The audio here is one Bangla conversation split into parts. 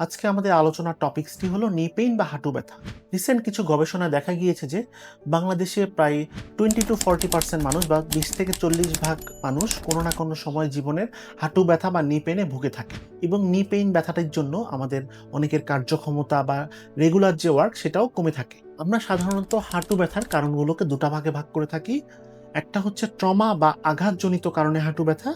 আজকে আমাদের আলোচনার টপিক্সটি হলো নি পেইন বা হাঁটু ব্যথা। রিসেন্ট কিছু গবেষণায় দেখা গিয়েছে যে বাংলাদেশে প্রায় টোয়েন্টি টু ফর্টি পার্সেন্ট মানুষ বা বিশ থেকে চল্লিশ ভাগ মানুষ কোনো না কোনো সময় জীবনের হাঁটু ব্যথা বা নি পেইনে ভুগে থাকে। এবং নি পেইন ব্যথাটির জন্য আমাদের অনেকের কার্যক্ষমতা বা রেগুলার যে ওয়ার্ক সেটাও কমে থাকে। আমরা সাধারণত হাঁটু ব্যথার কারণগুলোকে দুটা ভাগে ভাগ করে থাকি। একটা হচ্ছে ট্রমা বা আঘাতজনিত কারণে হাঁটু ব্যথা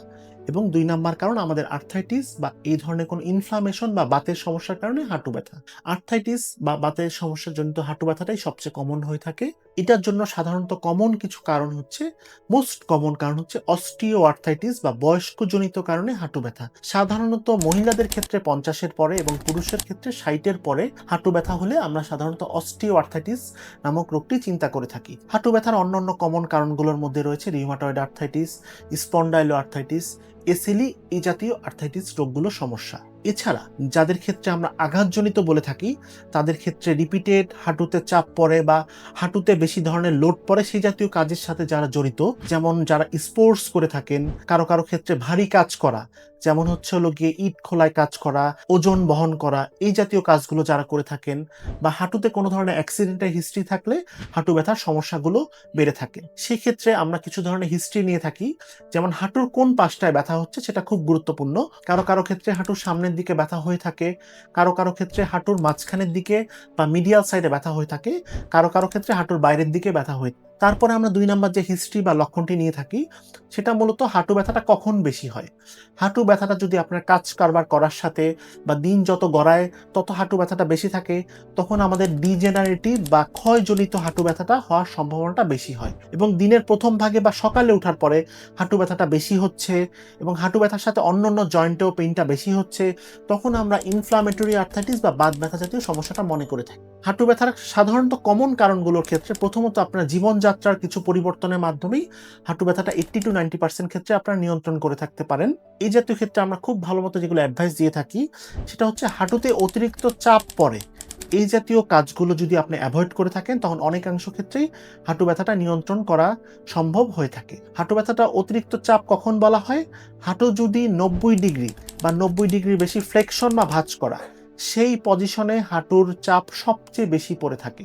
এবং দুই নাম্বার কারণ আমাদের আর্থাইটিস বা এই ধরনের কোনো ইনফ্লামেশন বা বাতের সমস্যার কারণে হাঁটু ব্যথা। আর্থাইটিস বা বাতের সমস্যার জনিত হাঁটু ব্যথাটাই সবচেয়ে কমন হয়ে থাকে। এটার জন্য সাধারণত কমন কিছু কারণ হচ্ছে মোস্ট কমন কারণ হচ্ছে অস্টিও আর্থাইটিস বা বয়স্কজনিত কারণে হাঁটু ব্যথা। সাধারণত মহিলাদের ক্ষেত্রে পঞ্চাশের পরে এবং পুরুষের ক্ষেত্রে ষাটের পরে হাঁটু ব্যথা হলে আমরা সাধারণত অস্টিও আর্থাইটিস নামক রোগটি চিন্তা করে থাকি। হাঁটু ব্যথার অন্যান্য কমন কারণগুলোর মধ্যে রয়েছে রিউমাটয়েড আর্থাইটিস স্পন্ডাইলো আর্থাইটিস এসিলি এই জাতীয় আর্থাইটিস রোগগুলো সমস্যা। এছাড়া যাদের ক্ষেত্রে আমরা আঘাতজনিত বলে থাকি, তাদের ক্ষেত্রে রিপিটেড হাঁটুতে চাপ পড়ে বা হাঁটুতে বেশি ধরনের লোড পড়ে সেই জাতীয় কাজের সাথে যারা জড়িত, যেমন যারা স্পোর্টস করে থাকেন, কারও কারও ক্ষেত্রে ভারী কাজ করা যেমন হচ্ছে হলো গিয়ে ইট খোলায় কাজ করা, ওজন বহন করা, এই জাতীয় কাজগুলো যারা করে থাকেন বা হাঁটুতে কোনো ধরনের অ্যাক্সিডেন্টের হিস্ট্রি থাকলে হাঁটু ব্যথার সমস্যাগুলো বেড়ে থাকে। সেক্ষেত্রে আমরা কিছু ধরনের হিস্ট্রি নিয়ে থাকি, যেমন হাঁটুর কোন পাশটায় ব্যথা হচ্ছে সেটা খুব গুরুত্বপূর্ণ। কারও কারও ক্ষেত্রে হাঁটুর সামনের দিকে ব্যথা হয়ে থাকে, কারও কারও ক্ষেত্রে হাঁটুর মাঝখানের দিকে বা মিডিয়াল সাইডে ব্যথা হয়ে থাকে, কারও কারও ক্ষেত্রে হাঁটুর বাইরের দিকে ব্যথা হয়ে তারপরে আমরা দুই নাম্বার যে হিস্ট্রি বা লক্ষণটি নিয়ে থাকি, সেটা মূলত হাঁটু ব্যথাটা কখন বেশি হয়? হাঁটু ব্যথাটা যদি আপনার কাজ কারবার করার সাথে বা দিন যত গড়ায়, তত হাঁটু ব্যথাটা বেশি থাকে, তখন আমাদের ডিজেনারেটিভ বা ক্ষয়জনিত হাঁটু ব্যথাটা হওয়ার সম্ভাবনাটা বেশি হয়। এবং দিনের প্রথম ভাগে বা সকালে ওঠার পরে হাঁটু ব্যথাটা বেশি হচ্ছে এবং হাঁটু ব্যথার সাথে অন্য অন্য জয়েন্টেও পেইনটা বেশি হচ্ছে, তখন আমরা ইনফ্লামেটরি আর্থাইটিস বা বাত ব্যথা জাতীয় সমস্যাটা মনে করে থাকি। হাঁটু ব্যথার সাধারণত কমন কারণগুলোর ক্ষেত্রে প্রথমত আপনার জীবনযাত্রার কিছু পরিবর্তনের মাধ্যমেই হাঁটু ব্যথাটা এইট্টি টু নাইনটি পার্সেন্ট ক্ষেত্রে আপনারা নিয়ন্ত্রণ করে থাকতে পারেন। এই জাতীয় ক্ষেত্রে আমরা খুব ভালো মতো যেগুলো অ্যাডভাইস দিয়ে থাকি, সেটা হচ্ছে হাঁটুতে অতিরিক্ত চাপ পড়ে। এই জাতীয় কাজগুলো যদি আপনি অ্যাভয়েড করে থাকেন, তখন অনেকাংশ ক্ষেত্রেই হাঁটু ব্যথাটা নিয়ন্ত্রণ করা সম্ভব হয়ে থাকে। হাঁটু ব্যথাটা অতিরিক্ত চাপ কখন বলা হয়? হাঁটু যদি নব্বই ডিগ্রি বা নব্বই ডিগ্রি বেশি ফ্লেকশন বা ভাঁজ করা, সেই পজিশনে হাঁটুর চাপ সবচেয়ে বেশি পড়ে থাকে।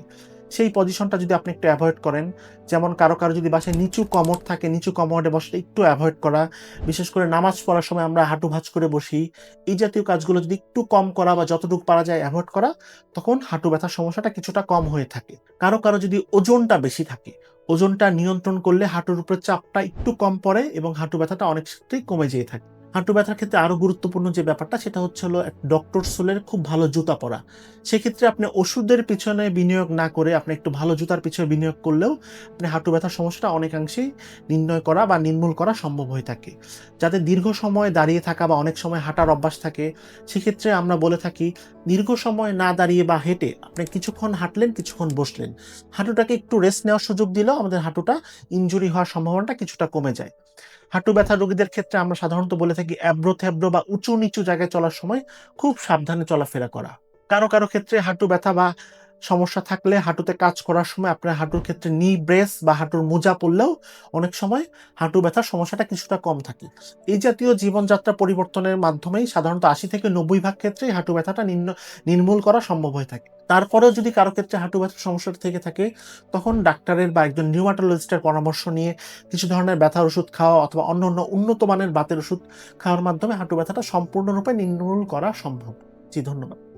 সেই পজিশনটা যদি আপনি একটু অ্যাভয়েড করেন, যেমন কারও কারও যদি বাসায় নিচু কমর থাকে, নিচু কমরে বসলে একটু অ্যাভয়েড করা, বিশেষ করে নামাজ পড়ার সময় আমরা হাঁটু ভাঁজ করে বসি, এই জাতীয় কাজগুলো যদি একটু কম করা বা যতটুকু পারা যায় অ্যাভয়েড করা, তখন হাঁটু ব্যথার সমস্যাটা কিছুটা কম হয়ে থাকে। কারও কারও যদি ওজনটা বেশি থাকে, ওজনটা নিয়ন্ত্রণ করলে হাঁটুর উপরে চাপটা একটু কম পড়ে এবং হাঁটু ব্যথাটা অনেক ক্ষেত্রেই কমে যেয়ে থাকে। হাঁটু ব্যথার ক্ষেত্রে আরও গুরুত্বপূর্ণ যে ব্যাপারটা, সেটা হচ্ছে হলো ডক্টর সোলের খুব ভালো জুতা পরা। সেক্ষেত্রে আপনি ওষুধের পিছনে বিনিয়োগ না করে, আপনি একটু ভালো জুতার পিছনে বিনিয়োগ করলেও আপনি হাঁটু ব্যথার সমস্যাটা অনেকাংশেই নির্ণয় করা বা নির্মূল করা সম্ভব হয়ে থাকে। যাদের দীর্ঘ সময় দাঁড়িয়ে থাকা বা অনেক সময় হাঁটার অভ্যাস থাকে, সেক্ষেত্রে আমরা বলে থাকি, দীর্ঘ সময় না দাঁড়িয়ে বা হেঁটে আপনি কিছুক্ষণ হাঁটলেন, কিছুক্ষণ বসলেন। হাঁটুটাকে একটু রেস্ট নেওয়ার সুযোগ দিলেও আমাদের হাঁটুটা ইনজুরি হওয়ার সম্ভাবনাটা কিছুটা কমে যায়। হাঁটু ব্যথা রোগীদের ক্ষেত্রে আমরা সাধারণত বলে থাকি অ্যাব্রো থ্যাব্রো বা উঁচু নিচু জায়গায় চলার সময় খুব সাবধানে চলাফেরা করা। কারও কারও ক্ষেত্রে হাঁটু ব্যথা বা সমস্যা থাকলে হাঁটুতে কাজ করার সময় আপনার হাঁটুর ক্ষেত্রে নি ব্রেস বা হাঁটুর মোজা পড়লেও অনেক সময় হাঁটু ব্যথার সমস্যাটা কিছুটা কম থাকে। এই জাতীয় জীবনযাত্রা পরিবর্তনের মাধ্যমেই সাধারণত আশি থেকে নব্বই ভাগ ক্ষেত্রেই হাঁটু ব্যথাটা নির্ণ- নির্মূল করা সম্ভব হয়ে থাকে। তারপরেও যদি কারও ক্ষেত্রে হাঁটু ব্যথার সমস্যাটা থেকে থাকে, তখন ডাক্তারের বা একজন নিউমাটোলজিস্টের পরামর্শ নিয়ে কিছু ধরনের ব্যথার ওষুধ খাওয়া অথবা অন্য অন্য উন্নত মানের বাতের ওষুধ খাওয়ার মাধ্যমে হাঁটু ব্যথাটা সম্পূর্ণরূপে নির্মূল করা সম্ভব। জি, ধন্যবাদ।